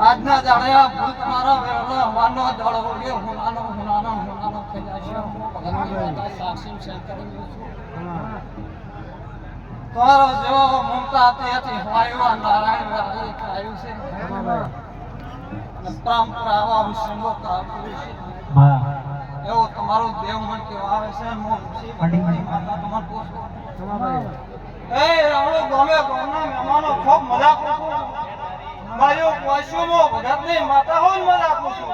આજના દાડે આ ભૂત મારા વેરલો હવાનો દળ ઓગે હુનાનો હુનાનો હુનાનો સાક્ષી છે કરી દઉં છું. તમારો જેવો મમતા તેથી વાયુ નારાયણ આવ્યું છે. પરંપરા આવા વિષયો કરાવી છે. એવો તમારો દેવ મન કેવા આવે છે હું ભગવતી માતા તમાર પૂછું. એ રાવણો ગમે ગમે મહેમાનો ખૂબ મજા પૂછું ભાઈઓ વાસીઓમો ભગતની માતા હોય ને મજા કરું હું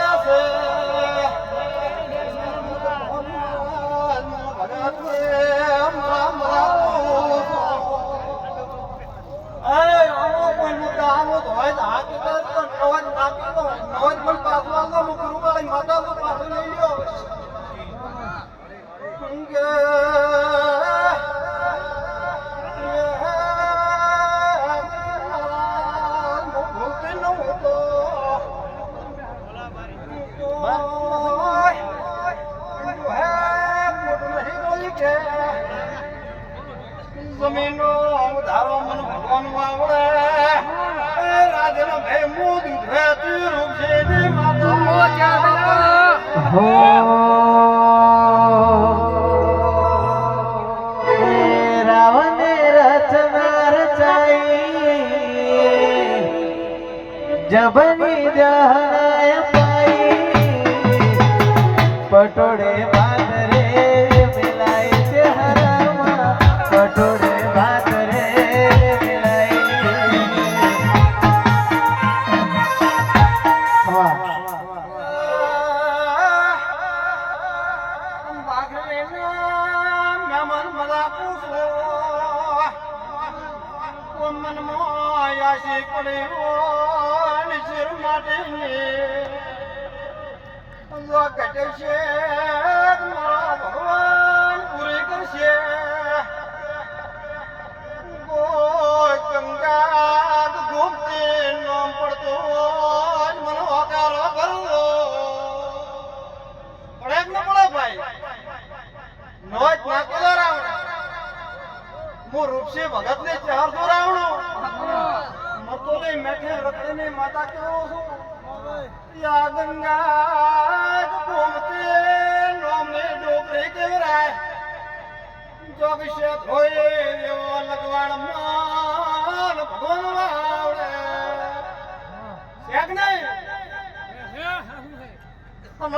પાછો આવ્યો તો અમીર મને મળવા આવ્યા છે જમીનો ધારો મન ભગવાન વાવડે રાજનો ભે મુદ ભેતી રૂપ છે ને માતા રાવણે રચના રચાઈ જબની જહનાય પાઈ. પટોળે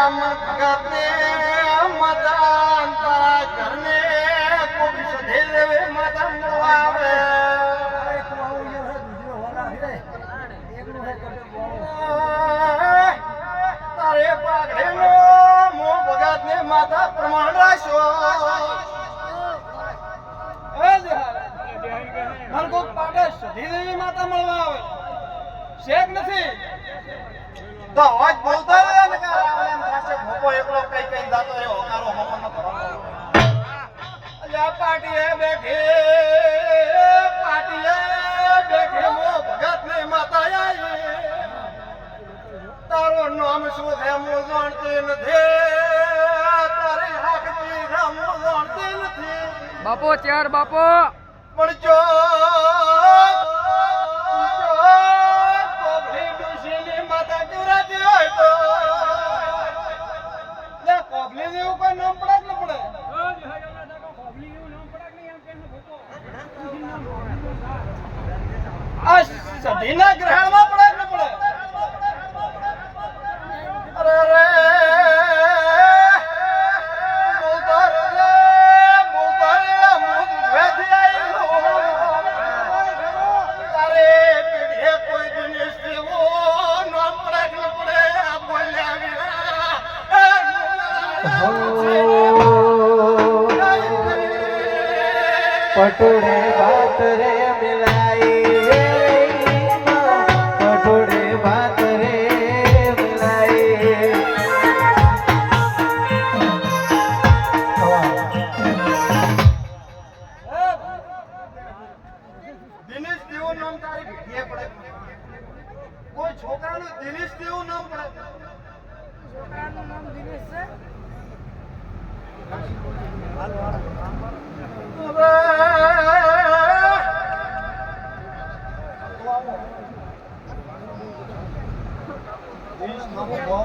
તારે તારો નામ શું છે હું જાણતી નથી. તારી હાકતી છે હું જાણતી નથી. બાપો ચાર બાપો. પણ જો આ સદીના ગ્રહણમાં કોઈ છોકરાનું દિનેશ દેવું નામ પડે. છોકરાનું નામ દિનેશ છે. હાલો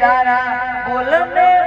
તારા બોલને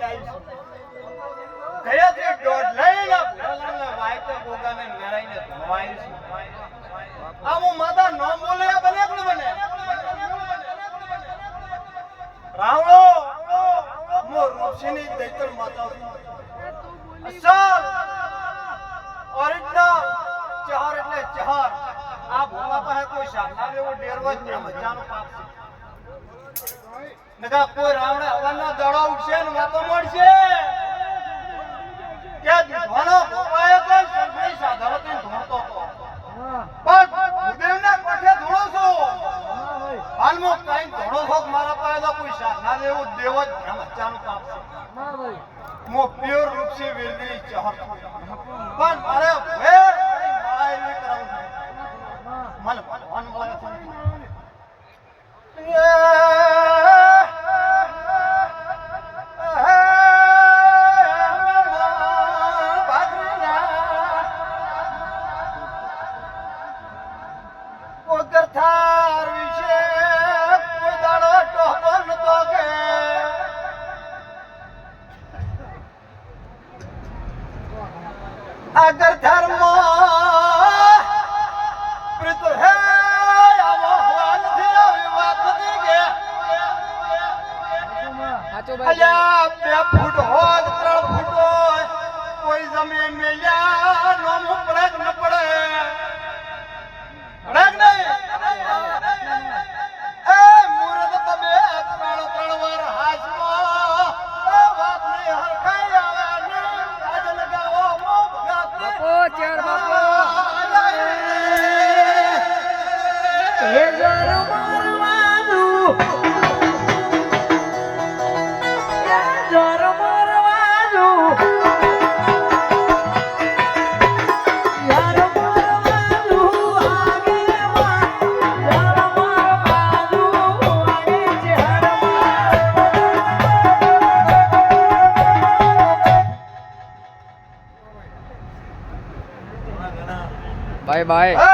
guys. મળશે ને વાતો મળશે? કે ઘણો પોપાએ તો સંઘની સાધારણથી ધોતો પણ ઉદેવના કોઠે ધોળો છો? હાલમાં કઈ ધોળો છો મારા પાસે તો કોઈ સાધના લેવું દેવ જ ભ્રમચાનું કામ છે. હું પ્યોર રૂપસી વેલની ચહર પણ મારે তার ধর্ম હે જર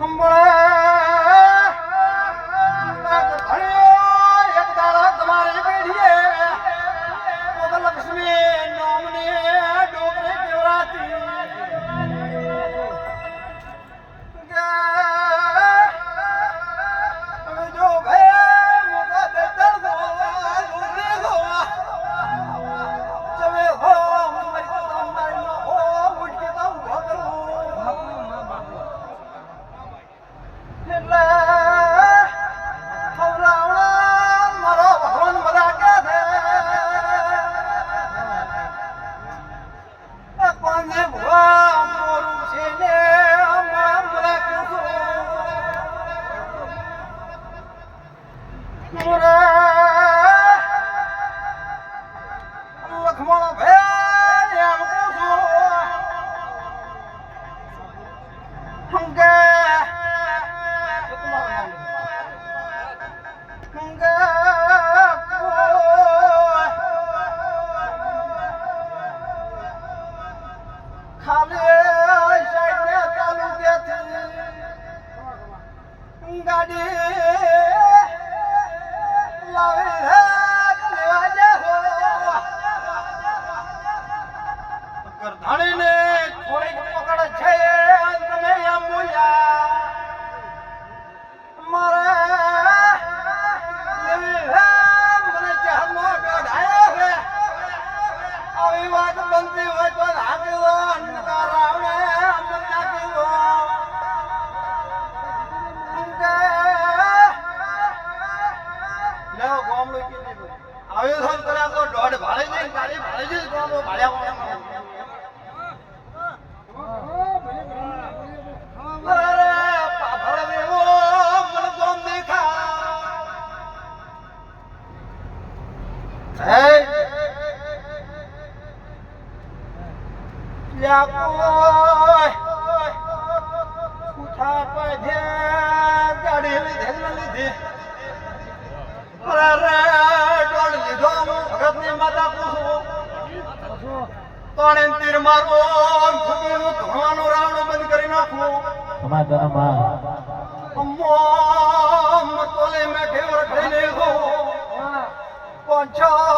વેરાઈ দে অঞ্চল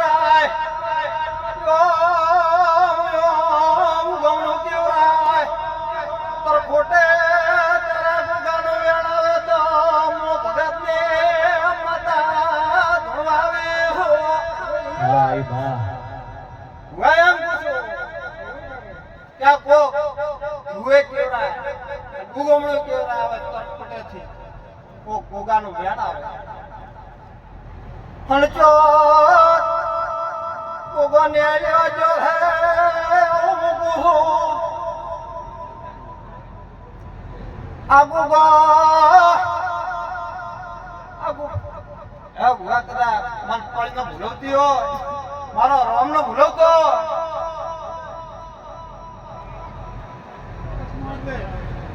ગુગમણો કેવરા આવે તર ખોટે થી કો ગોગાનો વેણાવે હણચો ગોગો ને આલ્યો જો હે આગુ ગા આગુ એ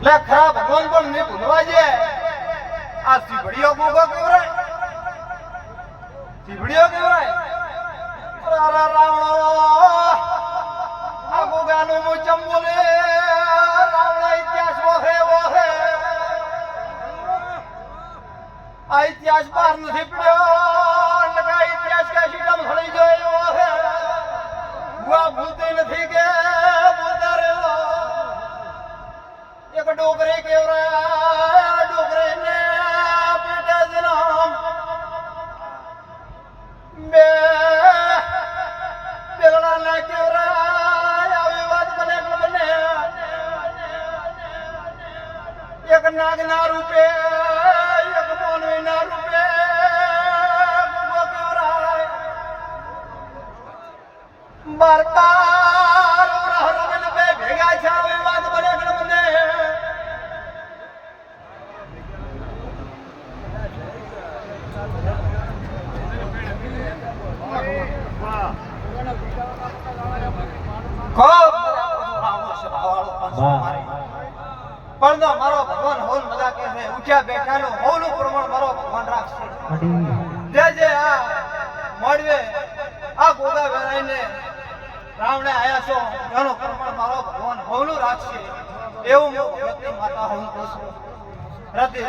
લે ભગવાન પણ નહીં ભૂલવા છે આ સીભડીઓ ગોગો કેવરાય સીભડીઓ કેવરાય રારા રાવણો, આ ગોગાનું મુચમ બોલે. રાવણા ઇતિહાસ વહે વહે. આ ઇતિહાસ બહાર નથી પડ્યો. લગા ઇતિહાસ કે શીટમ થડી ગયો, વહે. ગુઆ ભૂલતી નથી કે ડોકરે કેવરાય ડોકરે ને પેટે જન્મ બે પેલા ના કેવરાય આવી વાત બને બને. એક નાગ ના રૂપે, એક માનવી ના રૂપે ગોગો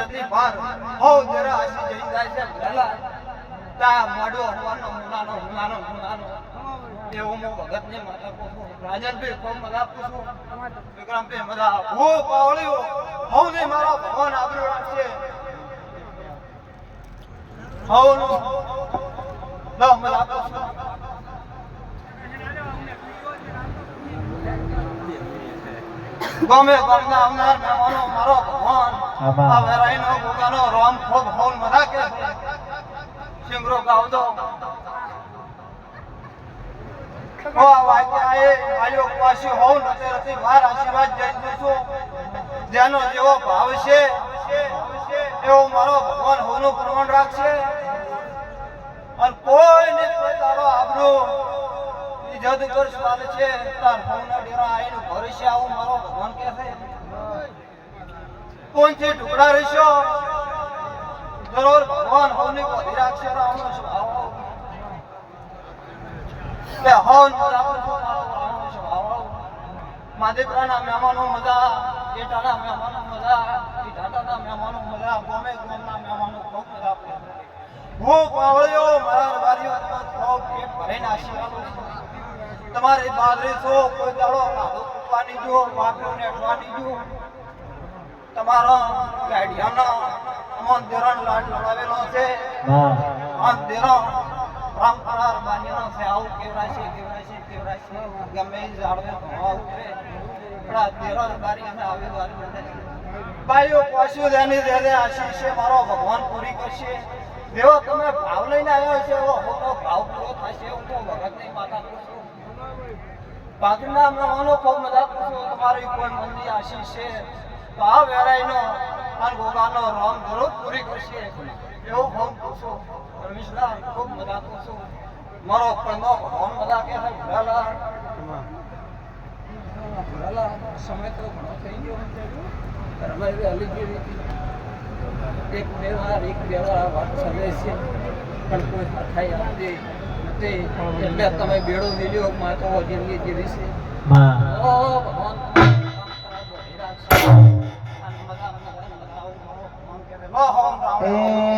રતિ બાર હો જરા આસી જઈ જાય છે ભલા તા માડો હોવાનો મુનાનો મુનાનો મુનાનો મો ભગત ને માતા કહું છું. રાજનભાઈ ખૂબ મજા પૂછું વિક્રમભાઈ મગા હો પાવળ્યો. હો ને મારા ભગવાન આબરૂ રાખશે હવનું લો મગા પૂછું ગમે ગમના આવનાર મહેમાનો, મારો ભગવાન. આ વેરાઈનો ગોગાનો રોમ ખૂબ હોલ મજા કે સિંગરો જેનો જેવો ભાવ છે, એવો મારો ભગવાન હોનું પ્રમાણ રાખશે. અને કોઈ ને કોઈ તારો પર સવાલ છે. તાર હોના ડેરા આઈને ભરશે, આવું મારો ભગવાન કહે છે. કોણથી ટુકડા રહેશો? જરૂર ભગવાન હોને વધી રાખશે રામનો સ્વભાવ કે હોન રામનો મહેમાનો મજા એટાના મહેમાનો મજા, ઈટાટાના મહેમાનો મજા, ગોમે ગોમના મહેમાનો ખૂબ મજા હું પાવળ્યો મારા બારીઓ તમારો પેટ ભરીને આશીર્વાદ. તમારી બાદરી છો કોઈ દાડો કાઢો, કૂટવાની જો વાપરો નેટવાની જો તમારો ગાડિયાનો અમન લાડ લડાવેલો છે. આમ દેરો પરંપરા બાંધેલો છે. આવું કેવરાશે કેવરાશે કેવરાશે ગમે એ ઝાડવે ધોવા ઉતરે. આપણા દેરો બારી અમે આવી વાર ભાઈઓ પશુ જેની દે આશીષ છે મારો ભગવાન પૂરી કરશે. દેવો તમે ભાવ લઈને આવ્યો છે એવો હોનો ભાવ પૂરો થશે હું તો ભગતની માતા પૂછું. બાકીના મહેમાનો ખૂબ મજા પૂછું તમારી કોઈ મંદિર આશીષ છે. તો આ વેરાઈનો અને ગોગાનો રામ જરૂર પૂરી કરશે એવું હોમ પૂછો ખૂબ મજા પૂછો મારો પણ ભગવાન મજા કે છે સમય તો ઘણો થઈ ગયો રમાઈ વહેલી જેવી હતી એક બે વાર એક બે વાર વાત સમય છે પણ કોઈ હરખાઈ આપતી તે એટલે તમે બેડો મિલ્યો માં તો જિંદગી જેવી છે ઓ ભગવાન રાખશે. અને મજા, મજા, મજા, આવું મારો ભગવાન કહે